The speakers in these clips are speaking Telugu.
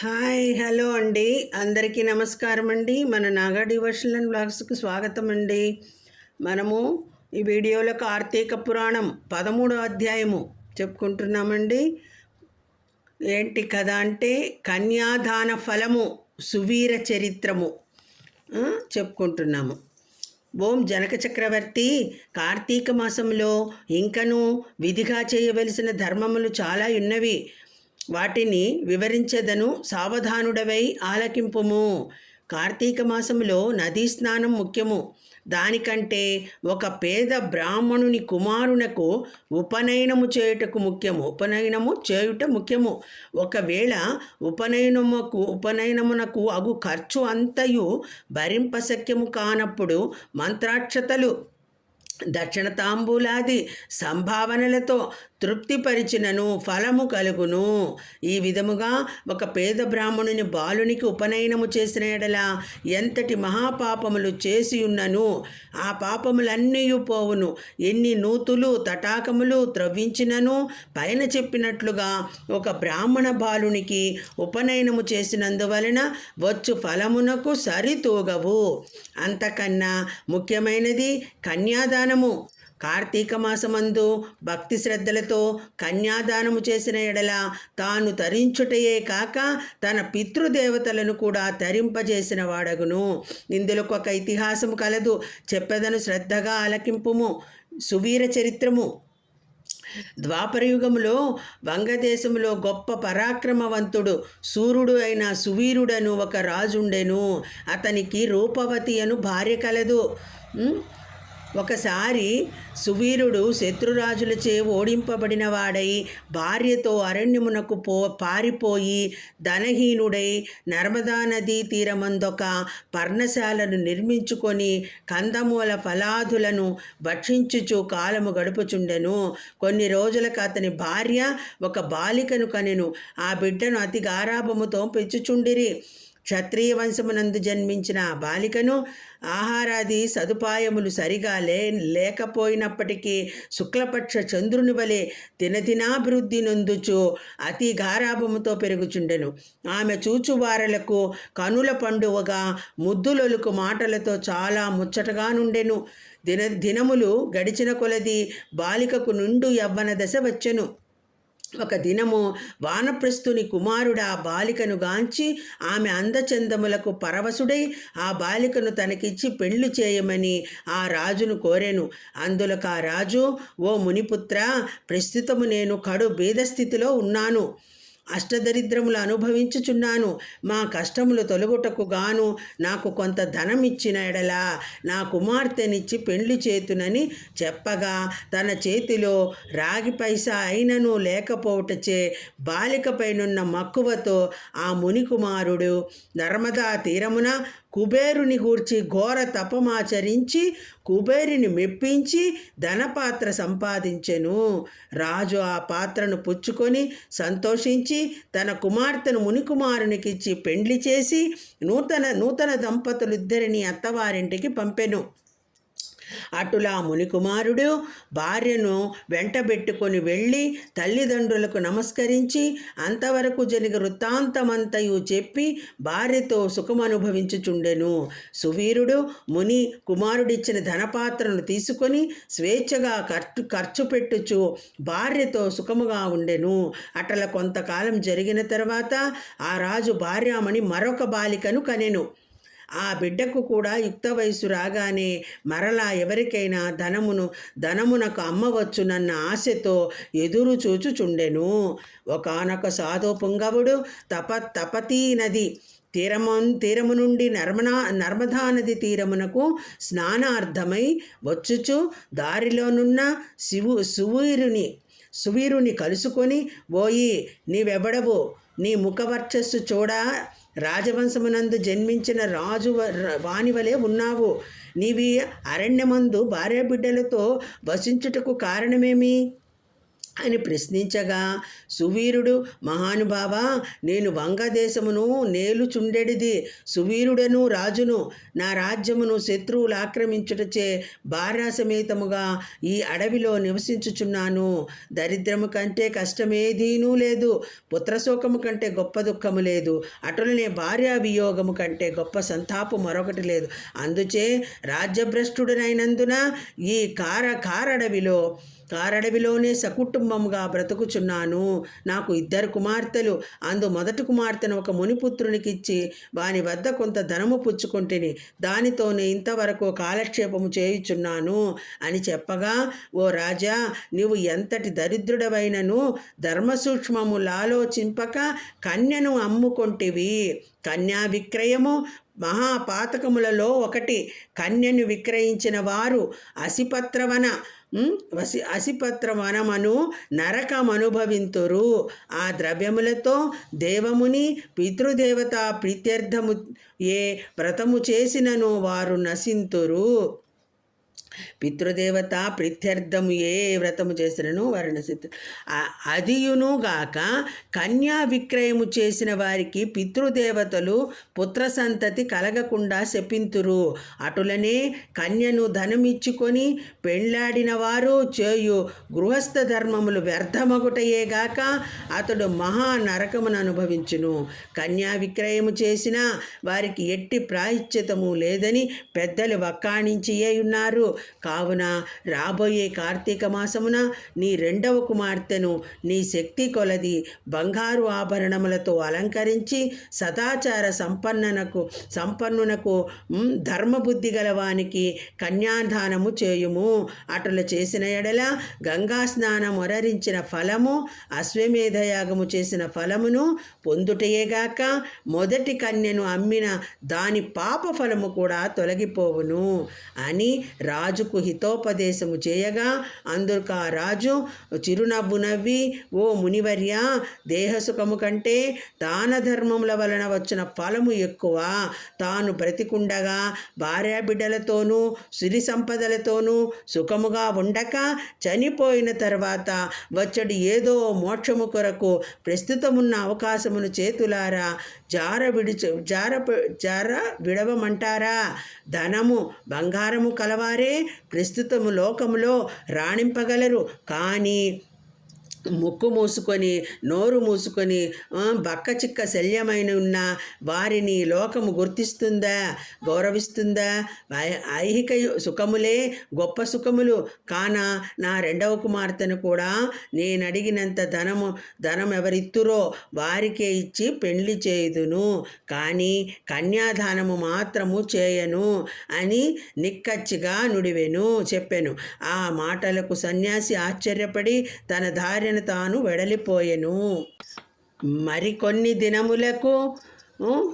హాయ్ హలో అండి. అందరికీ నమస్కారం అండి మన నాగా డివర్షన్ అండ్ బ్లాగ్స్కి స్వాగతం అండి మనము ఈ వీడియోలో కార్తీక పురాణం పదమూడో అధ్యాయము చెప్పుకుంటున్నామండి. ఏంటి కథ అంటే కన్యాదాన ఫలము సువీర చరిత్రము చెప్పుకుంటున్నాము. ఓం జనక చక్రవర్తి కార్తీక మాసంలో ఇంకను విధిగా చేయవలసిన ధర్మములు చాలా ఉన్నవి. వాటిని వివరించదను సావధానుడవై ఆలకింపుము. కార్తీక మాసములో నదీ స్నానం ముఖ్యము. దానికంటే ఒక పేద బ్రాహ్మణుని కుమారునకు ఉపనయనము చేయుటకు ముఖ్యము. ఉపనయనము చేయుట ముఖ్యము. ఒకవేళ ఉపనయనముకు ఉపనయనమునకు అగు ఖర్చు అంతయు భరింపశక్యము కానప్పుడు మంత్రాక్షతలు దక్షిణ తాంబూలాది సంభావనలతో తృప్తిపరిచినను ఫలము కలుగును. ఈ విధముగా ఒక పేద బ్రాహ్మణుని బాలునికి ఉపనయనము చేసిన ఎడల ఎంతటి మహాపాపములు చేసి ఉన్నను ఆ పాపములన్నీ పోవును. ఎన్ని నూతులు తటాకములు త్రవ్వించినను పైన చెప్పినట్లుగా ఒక బ్రాహ్మణ బాలునికి ఉపనయనము చేసినందువలన వచ్చు ఫలమునకు సరితూగవు. అంతకన్నా ముఖ్యమైనది కన్యాదానము కార్తీక మాసమందు భక్తి శ్రద్ధలతో కన్యాదానము చేసిన ఎడల తాను తరించుటయే కాక తన పితృదేవతలను కూడా తరింపజేసిన వాడగును. ఇందులో ఒక ఇతిహాసము కలదు. చెప్పదను శ్రద్ధగా ఆలకింపుము. సువీర చరిత్రము. ద్వాపరయుగములో వంగదేశంలో గొప్ప పరాక్రమవంతుడు సూర్యుడు అయిన సువీరుడను ఒక రాజుండెను. అతనికి రూపవతి అను భార్య కలదు. ఒకసారి సువీరుడు శత్రురాజులచే ఓడింపబడిన వాడై భార్యతో అరణ్యమునకు పో పారిపోయి ధనహీనుడై నర్మదా నదీ తీరమందొక పర్ణశాలను నిర్మించుకొని కందమూల ఫలాదులను భక్షించుచు కాలము గడుపుచుండెను. కొన్ని రోజులకు అతని భార్య ఒక బాలికను కనెను. ఆ బిడ్డను అతి గారాభముతో పెంచుచుండిరి. క్షత్రియ వంశమునందు జన్మించిన ఆ బాలికను ఆహారాది సదుపాయములు సరిగా లే లేకపోయినప్పటికీ శుక్లపక్ష చంద్రుని వలె దినదినాభివృద్ధి నొందుచు అతి గారాభముతో పెరుగుచుండెను. ఆమె చూచువారలకు కనుల పండువగా ముద్దులొలుకు మాటలతో చాలా ముచ్చటగా నుండెను. దిన దినములు గడిచిన కొలది బాలికకు నుండు యవ్వన దశ వచ్చెను. ఒక దినము వానప్రస్థుని కుమారుడు ఆ బాలికను గాంచి ఆమె అందచందములకు పరవశుడై ఆ బాలికను తనకిచ్చి పెళ్ళి చేయమని ఆ రాజును కోరెను. అందులకు ఆ రాజు ఓ మునిపుత్ర ప్రస్తుతము నేను కడు భేదస్థితిలో ఉన్నాను. అష్టదరిద్రములు అనుభవించుచున్నాను. మా కష్టములు తొలగుటకు గాను నాకు కొంత ధనం ఇచ్చిన ఎడలా నా కుమార్తెనిచ్చి పెళ్ళి చేతునని చెప్పగా తన చేతిలో రాగి పైసా అయినను లేకపోవటచే బాలికపైనున్న మక్కువతో ఆ మునికుమారుడు నర్మదా తీరమున కుబేరుని గూర్చి ఘోర తపమాచరించి కుబేరుని మెప్పించి ధనపాత్ర సంపాదించెను. రాజు ఆ పాత్రను పుచ్చుకొని సంతోషించి తన కుమార్తెను మునికుమారునికిచ్చి పెండ్లి చేసి నూతన నూతన దంపతులిద్దరిని అత్తవారింటికి పంపెను. అటులా మునికుమారుడు భార్యను వెంటబెట్టుకొని వెళ్ళి తల్లిదండ్రులకు నమస్కరించి అంతవరకు జరిగిన వృత్తాంతమంతయు చెప్పి భార్యతో సుఖమనుభవించుచుండెను. సువీరుడు ముని కుమారుడిచ్చిన ధనపాత్రను తీసుకొని స్వేచ్ఛగా ఖర్చు ఖర్చు పెట్టుచు భార్యతో సుఖముగా ఉండెను. అటల కొంతకాలం జరిగిన తర్వాత ఆ రాజు భార్యామణి మరొక బాలికను కనెను. ఆ బిడ్డకు కూడా యుక్త వయసు రాగానే మరలా ఎవరికైనా ధనమును ధనమునకు అమ్మవచ్చునన్న ఆశతో ఎదురు చూచుచుండెను. ఒకనొక సాధు పుంగవుడు తప తపతీ నది తీరము తీరము నుండి నర్మనా నర్మదా నది తీరమునకు స్నానార్థమై వచ్చుచు దారిలోనున్న శివు సువీరుని సువీరుని కలుసుకొని ఓయి నీవెవడవు? నీ ముఖవర్చస్సు చూడా? రాజవంశమునందు జన్మించిన రాజు వ- ఉన్నావు. నీవి అరణ్యమందు భార్య బిడ్డలతో వసించుటకు కారణమేమి? అని ప్రశ్నించగా సువీరుడు మహానుభావ నేను వంగదేశమును నేలుచుండెడిది. సువీరుడను రాజును నా రాజ్యమును శత్రువులు ఆక్రమించుటచే భార్యాసమేతముగా ఈ అడవిలో నివసించుచున్నాను. దరిద్రము కంటే కష్టమేదీనూ లేదు. పుత్రశోకము కంటే గొప్ప దుఃఖము లేదు. అటులనే భార్యా వియోగము కంటే గొప్ప సంతాపు మరొకటి లేదు. అందుచే రాజ్యభ్రష్టుడనైనందున ఈ కార కారడవిలో కారడవిలోనే సకుటుంబముగా బ్రతుకుచున్నాను. నాకు ఇద్దరు కుమార్తెలు. అందు మొదటి కుమార్తెను ఒక మునిపుత్రునికిచ్చి వాని వద్ద కొంత ధనము పుచ్చుకుంటుని దానితోనే ఇంతవరకు కాలక్షేపము చేయుచున్నాను అని చెప్పగా ఓ రాజా నీవు ఎంతటి దరిద్రుడవైనను ధర్మసూక్ష్మములాలోచింపక కన్యను అమ్ముకొంటివి. కన్యా విక్రయము మహాపాతకములలో ఒకటి. కన్యను విక్రయించిన వారు అసిపత్రవన వసి అసిపత్రవనమను నరకమనుభవింతురు. ఆ ద్రవ్యములతో దేవముని పితృదేవత ప్రీత్యర్థము ఏ వ్రతము చేసినను వారు నశింతురు. పితృదేవత ప్రీత్యర్థము ఏ వ్రతము చేసినను వారిని నశింతురు ఆ- కన్యా విక్రయము చేసిన వారికి పితృదేవతలు పుత్ర సంతతి కలగకుండా శపింతురు. అటులనే కన్యను ధనమిచ్చుకొని పెండ్లాడిన వారు చేయు గృహస్థ ధర్మములు వ్యర్థమగుటయేగాక అతడు మహా నరకమును అనుభవించును. కన్యా విక్రయము చేసిన వారికి ఎట్టి ప్రాయశ్చితము లేదని పెద్దలు వక్కాణించియే ఉన్నారు కావున రాబోయే కార్తీక మాసమున నీ రెండవ కుమార్తెను నీ శక్తి కొలది బంగారు ఆభరణములతో అలంకరించి సదాచార సంపన్ననకు సంపన్నునకు ధర్మబుద్ధి గలవానికి కన్యాదానము చేయుము. అటులు చేసిన ఎడల గంగా స్నానం ఒరరించిన ఫలము అశ్వమేధయాగము చేసిన ఫలమును పొందుటయేగాక మొదటి కన్యను అమ్మిన దాని పాప ఫలము కూడా తొలగిపోవును అని రాజు రాజుకు హితోపదేశము చేయగా అందుకు ఆ రాజు చిరునవ్వు నవ్వి ఓ మునివర్య దేహసుఖము కంటే దాన ధర్మముల వలన వచ్చిన ఫలము ఎక్కువ. తాను బ్రతికుండగా భార్యాబిడ్డలతోనూ సిరి సంపదలతోనూ సుఖముగా ఉండక చనిపోయిన తర్వాత వచ్చడి ఏదో మోక్షము కొరకు ప్రస్తుతమున్న అవకాశమును చేతులారా జార విడిచ జార జార విడవమంటారా? ధనము బంగారము కలవారే ప్రస్తుతము లోకములో రాణింపగలరు. కానీ ముక్కు మూసుకొని నోరు మూసుకొని బక్క చిక్క శల్యమైన ఉన్న వారిని లోకము గుర్తిస్తుందా? గౌరవిస్తుందా? ఐ- ఐహిక సుఖములే గొప్ప సుఖములు. కాన నా రెండవ కుమార్తెను కూడా నేను అడిగినంత ధనము ధనం ఎవరిత్తురో వారికే ఇచ్చి పెళ్ళి చేయుదును. కానీ కన్యాదానము మాత్రము చేయను అని నిక్కచ్చిగా నుడివెను చెప్పెను. ఆ మాటలకు సన్యాసి ఆశ్చర్యపడి తన దారిన తాను వెడలిపోయెను. మరికొన్ని దినములకు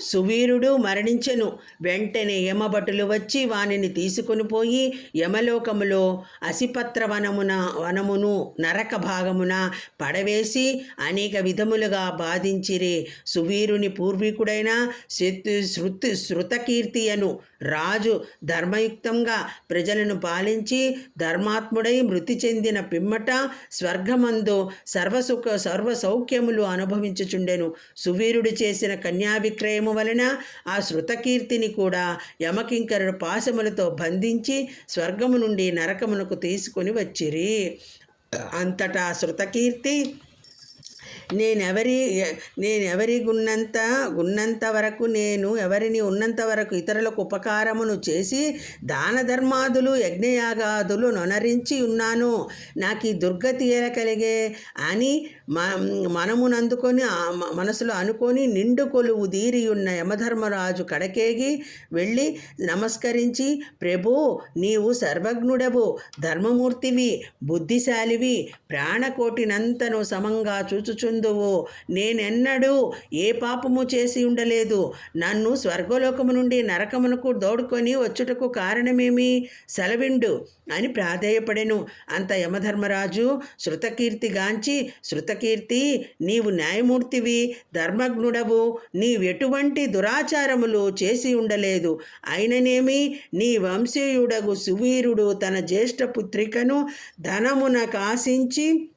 సువీరుడు మరణించెను. వెంటనే యమభటులు వచ్చి వానిని తీసుకుని పోయి యమలోకములో అసిపత్ర వనమున వనమును నరక భాగమున పడవేసి అనేక విధములుగా బాధించిరి. సువీరుని పూర్వీకుడైన శృతి శృతి శృతకీర్తి అను రాజు ధర్మయుక్తంగా ప్రజలను పాలించి ధర్మాత్ముడై మృతి చెందిన పిమ్మట స్వర్గమందు సర్వసుఖ సర్వ సౌఖ్యములు అనుభవించుచుండెను. సువీరుడు చేసిన కన్యావి విక్రయము వలన ఆ శృతకీర్తిని కూడా యమకింకరుడు పాశములతో బంధించి స్వర్గము నుండి నరకమునకు తీసుకొని వచ్చిరి. అంతటా శృతకీర్తి నేనెవరి నేనెవరి గున్నంత గున్నంత వరకు నేను ఎవరిని ఉన్నంత వరకు ఇతరులకు ఉపకారమును చేసి దాన ధర్మాదులు యజ్ఞయాగాదులు నొనరించి ఉన్నాను. నాకు ఈ దుర్గతి ఎలా కలిగే అని మనమునందుకొని మనసులో అనుకొని నిండు కొలువు దీరి ఉన్న యమధర్మరాజు కడకేగి వెళ్ళి నమస్కరించి ప్రభు నీవు సర్వజ్ఞుడవు ధర్మమూర్తివి బుద్ధిశాలివి ప్రాణకోటినంతను సమంగా చూచుచు చూచుచుందువు నేనెన్నడూ ఏ పాపము చేసి ఉండలేదు. నన్ను స్వర్గలోకము నుండి నరకమునకు దోడుకొని వచ్చుటకు కారణమేమి? సెలవిండు అని ప్రాధేయపడెను. అంత యమధర్మరాజు శృతకీర్తిగాంచి శృతకీర్తి నీవు న్యాయమూర్తివి ధర్మజ్ఞుడవు. నీవెటువంటి దురాచారములు చేసి ఉండలేదు. అయిననేమి? నీ వంశీయుడగు సువీరుడు తన జ్యేష్ఠ పుత్రికను ధనమున కాశించి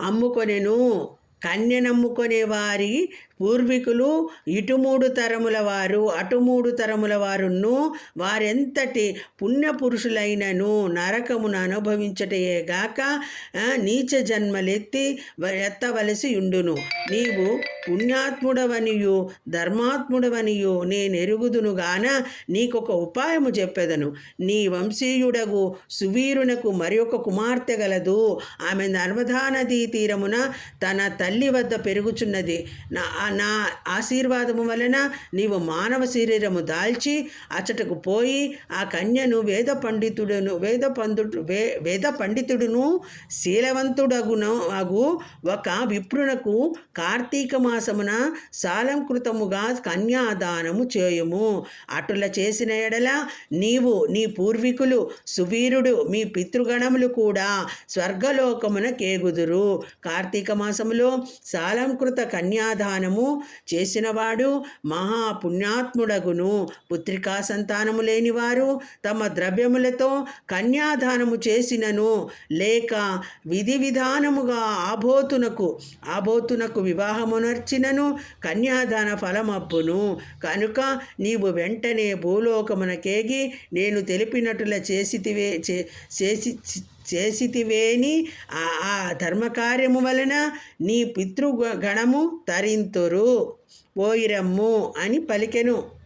అమ్ముకొనెను. కన్యనమ్ముకొనే వారి పూర్వీకులు ఇటు మూడు తరముల వారు అటు మూడు తరముల వారును వారెంతటి పుణ్యపురుషులైనను నరకమును అనుభవించటయేగాక నీచ జన్మలెత్తి ఎత్తవలసి ఉండును. నీవు పుణ్యాత్ముడవనియు ధర్మాత్ముడవనియు నేను ఎరుగుదును గాన నీకొక ఉపాయము చెప్పెదను. నీ వంశీయుడగు సువీరునకు మరి ఒక కుమార్తె గలదు. ఆమె నర్మదా నదీ తీరమున తన తల్లి వద్ద పెరుగుచున్నది. నా నా ఆశీర్వాదము వలన నీవు మానవ శరీరము దాల్చి అచ్చటకు పోయి ఆ కన్యను వేద పండితుడును వేద పండితుడు వే వేద పండితుడును శీలవంతుడగును అగు ఒక విప్రునకు కార్తీక మాసమున సాలంకృతముగా కన్యాదానము చేయుము. అటుల చేసిన ఎడల నీవు నీ పూర్వీకులు సువీరుడు మీ పితృగణములు కూడా స్వర్గలోకమున కేగుదురు. కార్తీక మాసములో సాలంకృత కన్యాదానము చేసినవాడు మహాపుణ్యాత్ముడగును. పుత్రికా సంతానము లేనివారు తమ ద్రవ్యములతో కన్యాదానము చేసినను. లేక విధి విధానముగా ఆబోతునకు ఆబోతునకు వివాహమునర్చినను కన్యాదాన ఫలమప్పును కనుక నీవు వెంటనే భూలోకమునకేగి నేను తెలిపినట్ల చేసితివే చే- చేసి చేసితివేని. ఆ ఆ ధర్మకార్యము వలన నీ పితృగణము తరింతురు. పోయిరమ్ము అని పలికెను.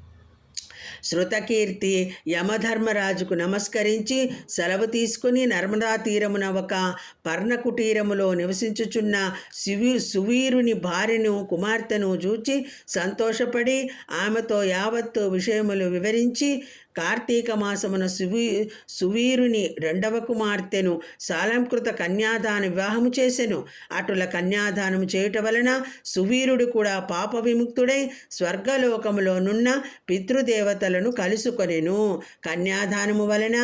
శృతకీర్తి యమధర్మరాజుకు నమస్కరించి సెలవు తీసుకుని నర్మదా తీరమున ఒక పర్ణకుటీరములో నివసించుచున్న శివి సువీరుని భార్యను కుమార్తెను చూచి సంతోషపడి ఆమెతో యావత్తు విషయములు వివరించి కార్తీక మాసమున సువీ సువీరుని రెండవ కుమార్తెను సాలంకృత కన్యాదాన వివాహము చేసెను. అటుల కన్యాదానము చేయుట వలన సువీరుడు కూడా పాప విముక్తుడై స్వర్గలోకములోనున్న పితృదేవతలను కలుసుకొనెను. కన్యాదానము వలన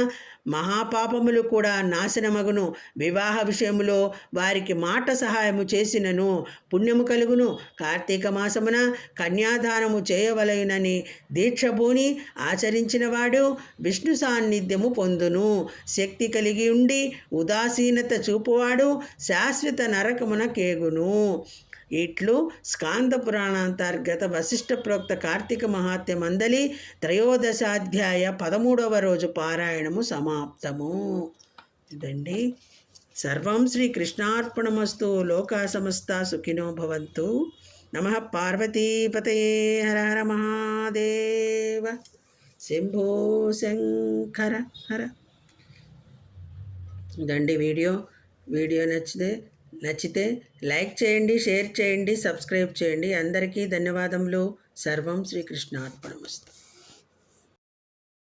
మహాపాపములు కూడా నాశనమగును. వివాహ విషయములో వారికి మాట సహాయము చేసినను పుణ్యము కలుగును. కార్తీక మాసమున కన్యాదానము చేయవలయునని దీక్షభూని ఆచరించినవాడు విష్ణు సాన్నిధ్యము పొందును. శక్తి కలిగి ఉండి ఉదాసీనత చూపువాడు శాశ్వత నరకమున కేగును. ఇట్లు స్కాంద పురాణాంతర్గత వశిష్ఠ ప్రోక్త కార్తీక మహాత్య మందలి త్రయోదశాధ్యాయ పదమూడవ రోజు పారాయణము సమాప్తము. ఇదండి. సర్వం శ్రీ కృష్ణార్పణమస్తు లోకా సమస్త సుఖినో భవంతు. నమ పార్వతీపతయే హర హర మహాదేవ. శంభో శంకర హర. ఇదండి వీడియో. వీడియో నచ్చితే నచ్చితే లైక్ చేయండి షేర్ చేయండి సబ్స్క్రైబ్ చేయండి. అందరికీ ధన్యవాదములు. సర్వం శ్రీకృష్ణార్పణమస్తు.